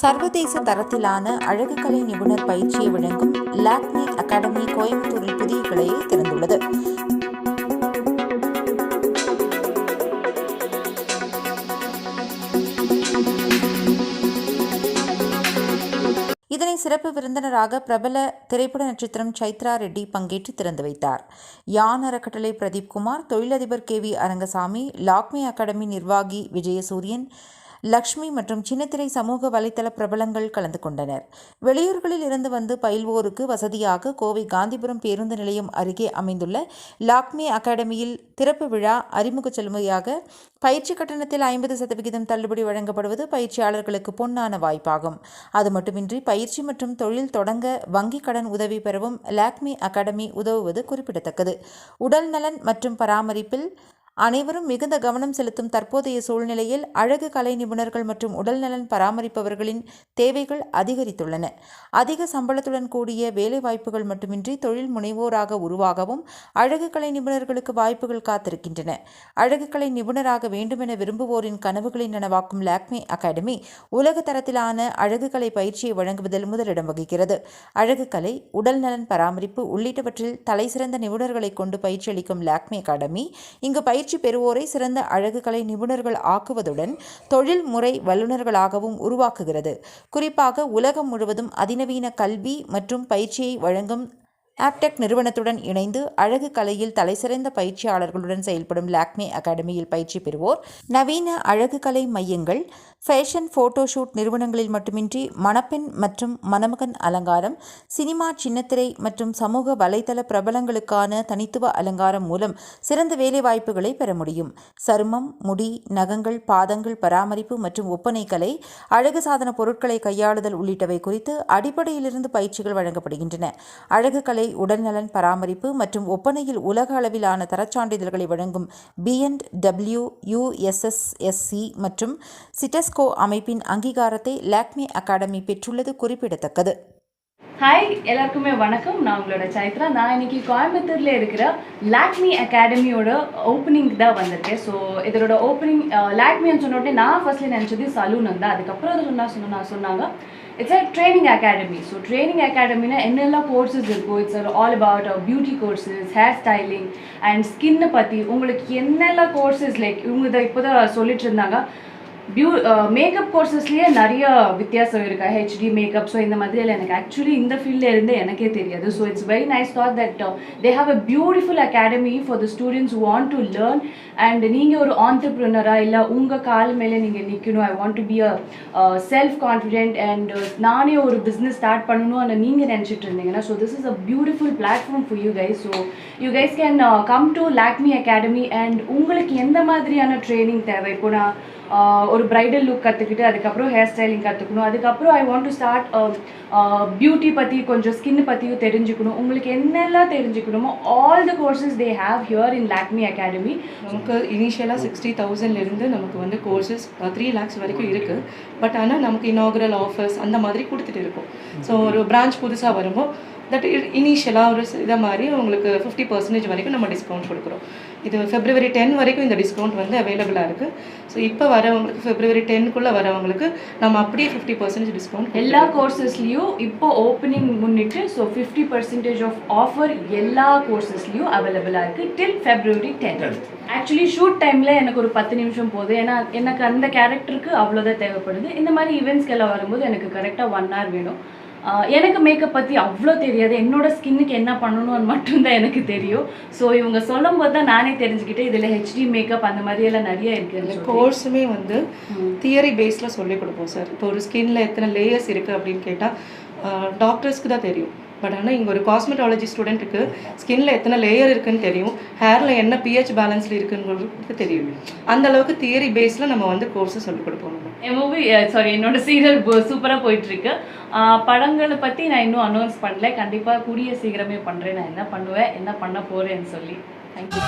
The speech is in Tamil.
சர்வதேச தரத்திலான அழகுக்கலை நிபுணர் பயிற்சியை வழங்கும் லாக்மி அகாடமி கோயம்புத்தூரில் புதிய கிளையை திறந்துள்ளது. இதனை சிறப்பு விருந்தினராக பிரபல திரைப்பட நட்சத்திரம் சைத்ரா ரெட்டி பங்கேற்று திறந்து வைத்தார். யான் அறக்கட்டளை பிரதீப் குமார் தொழிலதிபர் K V Arangasamy Lakme academy நிர்வாகி விஜயசூரியன் லக்ஷ்மி மற்றும் சின்னத்திரை சமூக வலைதள பிரபலங்கள் கலந்து கொண்டனர். வெளியூர்களில் இருந்து வந்து பயில்வோருக்கு வசதியாக கோவை காந்திபுரம் பேருந்து நிலையம் அருகே அமைந்துள்ள லாக்மி அகாடமியில் திறப்பு விழா அறிமுக செல்முறையாக பயிற்சி கட்டணத்தில் ஐம்பது சதவிகிதம் தள்ளுபடி வழங்கப்படுவது பயிற்சியாளர்களுக்கு பொன்னான வாய்ப்பாகும். அது மட்டுமின்றி பயிற்சி மற்றும் தொழில் தொடங்க வங்கிக் கடன் உதவி பெறவும் லாக்மி அகாடமி உதவுவது குறிப்பிடத்தக்கது. உடல் நலன் மற்றும் பராமரிப்பில் அனைவரும் மிகுந்த கவனம் செலுத்தும் தற்போதைய சூழ்நிலையில் அழகு கலை நிபுணர்கள் மற்றும் உடல்நலன் பராமரிப்பவர்களின் தேவைகள் அதிகரித்துள்ளன. அதிக சம்பளத்துடன் கூடிய வேலைவாய்ப்புகள் மட்டுமின்றி தொழில் முனைவோராக உருவாகவும் அழகு கலை நிபுணர்களுக்கு வாய்ப்புகள் காத்திருக்கின்றன. அழகு கலை நிபுணராக வேண்டுமென விரும்புவோரின் கனவுகளை நனவாக்கும் லாக்மே அகாடமி உலக தரத்திலான அழகு கலை பயிற்சியை வழங்குவதில் முதலிடம் வகிக்கிறது. அழகு கலை உடல் நலன் பராமரிப்பு உள்ளிட்டவற்றில் தலைசிறந்த நிபுணர்களை கொண்டு பயிற்சி அளிக்கும் லாக்மே அகாடமி இங்கு பயிற்சி பெறுவோரை சிறந்த அழகு கலை நிபுணர்கள் ஆக்குவதுடன் தொழில் முறை வல்லுநர்களாகவும் உருவாக்குகிறது. குறிப்பாக உலகம் முழுவதும் அதிநவீன கல்வி மற்றும் பயிற்சியை வழங்கும் ஆப்டெக் நிறுவனத்துடன் இணைந்து அழகு கலையில் தலைசிறந்த பயிற்சியாளர்களுடன் செயல்படும் லாக்மே அகாடமியில் பயிற்சி பெறுவோர். நவீன அழகு கலை மையங்கள் ஃபேஷன் ஃபோட்டோஷூட் நிறுவனங்களில் மட்டுமின்றி மணப்பெண் மற்றும் மணமகன் அலங்காரம் சினிமா சின்னத்திரை மற்றும் சமூக வலைதள பிரபலங்களுக்கான தனித்துவ அலங்காரம் மூலம் சிறந்த வேலைவாய்ப்புகளை பெற முடியும். சருமம் முடி நகங்கள் பாதங்கள் பராமரிப்பு மற்றும் ஒப்பனை கலை அழகு சாதன பொருட்களை கையாளுதல் உள்ளிட்டவை குறித்து அடிப்படையிலிருந்து பயிற்சிகள் வழங்கப்படுகின்றன. அழகு கலை உடல்நலன் பராமரிப்பு மற்றும் ஒப்பனையில் உலக அளவிலான தரச்சான்றிதழ்களை வழங்கும் பிஎன் டபிள்யூ யுஎஸ்எஸ்எஸ்சி மற்றும் சிட்டஸ்கோ அமைப்பின் அங்கீகாரத்தை லாக்மி அகாடமி பெற்றுள்ளது குறிப்பிடத்தக்கது. ஹாய் எல்லாருக்குமே வணக்கம். நான் உங்களோட சைத்ரா. நான் இன்னைக்கு கோயம்புத்தூர்ல இருக்கிற லாக்மி அகாடமியோட ஓப்பனிங் தான் வந்திருக்கேன். ஸோ இதோட ஓப்பனிங் லாக்மின்னு சொன்ன உடனே நான் ஃபர்ஸ்ட்ல நினச்சது சலூன் தான். அதுக்கப்புறம் சொன்னா சொன்னா சொன்னாங்க. It's a training academy so training அகாடமினா என்னெல்லாம் கோர்சஸ் இருக்கும் it's all about beauty courses hair styling and ஸ்கின்னை பற்றி உங்களுக்கு என்னெல்லாம் கோர்சஸ் லைக் இவங்க இதை இப்போ தான் சொல்லிட்டு இருந்தாங்க. பியூ மேக்கப் கோர்சஸ்லேயே நிறைய வித்தியாசம் இருக்கா. ஹெச்டி மேக்கப் ஸோ இந்த மாதிரியெல்லாம் எனக்கு ஆக்சுவலி இந்த ஃபீல்டில் இருந்து எனக்கே தெரியாது. So it's very nice thought that they have a beautiful academy for the students want to learn and நீங்கள் ஒரு ஆண்டர்ப்ரினராக இல்லை உங்கள் கால் மேலே நீங்கள் நிற்கணும் I want to be a self confident and நானே ஒரு பிஸ்னஸ் ஸ்டார்ட் பண்ணணும் அந்த நீங்கள் நினச்சிட்டு இருந்தீங்கன்னா so this is a beautiful platform for you guys so you guys can come to Lakme academy and உங்களுக்கு எந்த மாதிரியான ட்ரைனிங் தேவை? இப்போ நான் ஒரு பிரைடல் லுக் கற்றுக்கிட்டு அதுக்கப்புறம் ஹேர் ஸ்டைலிங் கற்றுக்கணும் அதுக்கப்புறம் I want to start beauty பற்றி கொஞ்சம் ஸ்கின் பற்றியும் தெரிஞ்சுக்கணும். உங்களுக்கு என்னெல்லாம் தெரிஞ்சுக்கணுமோ all the courses they have here in Lakme academy நமக்கு இனிஷியலாக சிக்ஸ்டி தௌசண்ட்லேருந்து நமக்கு வந்து கோர்சஸ் த்ரீ லேக்ஸ் வரைக்கும் இருக்குது பட் ஆனால் நமக்கு இனாகுரல் ஆஃபர்ஸ் அந்த மாதிரி கொடுத்துட்டு இருக்கும். ஸோ ஒரு பிரான்ச் புதுசாக வரும்போது தட் இனிஷியலாக ஒரு இதை மாதிரி உங்களுக்கு ஃபிஃப்டி பர்சன்டேஜ் வரைக்கும் நம்ம டிஸ்கவுண்ட் கொடுக்குறோம். இது ஃபெப்ரவரி டென் வரைக்கும் இந்த டிஸ்கவுண்ட் வந்து அவைலபிளாக இருக்குது ஸோ இப்போ வரவங்களுக்கு ஃபெப்ரவரி டென்க்குள்ளே வரவங்களுக்கு நம்ம அப்படியே ஃபிஃப்டி பர்சன்டேஜ் டிஸ்கவுண்ட் எல்லா கோர்சஸ்லேயும் இப்போ ஓப்பனிங் முன்னிட்டு so fifty percentage off offer எல்லா கோர்சஸ்லேயும் அவைலபிளாக இருக்குது till February ten actually shoot டைமில் எனக்கு ஒரு பத்து நிமிஷம் போகுது ஏன்னா எனக்கு அந்த கேரக்டருக்கு அவ்வளோதான் தேவைப்படுது. இந்த மாதிரி ஈவெண்ட்ஸ்க்கெல்லாம் வரும்போது எனக்கு கரெக்டாக ஒன் ஹவர் வேணும். எனக்கு மேக்கப் பற்றி அவ்வளோ தெரியாது. என்னோட ஸ்கின்னுக்கு என்ன பண்ணணும்னு மட்டும்தான் எனக்கு தெரியும். ஸோ இவங்க சொல்லும் போது தான் நானே தெரிஞ்சுக்கிட்டேன். இதில் ஹெச்டி மேக்கப் அந்த மாதிரி எல்லாம் நிறைய இருக்குது கோர்ஸுமே வந்து தியரி பேஸில் சொல்லிக் கொடுப்போம் சார் இப்போ ஒரு ஸ்கின்ல எத்தனை லேயர்ஸ் இருக்குது அப்படின்னு கேட்டால் டாக்டர்ஸ்க்கு தான் தெரியும். பட் ஆனால் இங்கே ஒரு காஸ்மெட்டாலஜி ஸ்டூடெண்ட்டுக்கு ஸ்கின்ல எத்தனை லேயர் இருக்குன்னு தெரியும். ஹேரில் என்ன பிஹெச் பேலன்ஸில் இருக்குங்கிறது தெரியும். அந்த அளவுக்கு தியரி பேஸில் நம்ம வந்து கோர்ஸை சொல்லிக் கொடுப்போம். என் மூவி சாரி என்னோட சீரியல் சூப்பராக போயிட்டுருக்கு. படங்களை பற்றி நான் இன்னும் அனௌன்ஸ் பண்ணல. கண்டிப்பாக கூடிய சீக்கிரமே பண்ணுறேன் நான் என்ன பண்ணுவேன் என்ன பண்ண போகிறேன்னு சொல்லி. தேங்க்யூ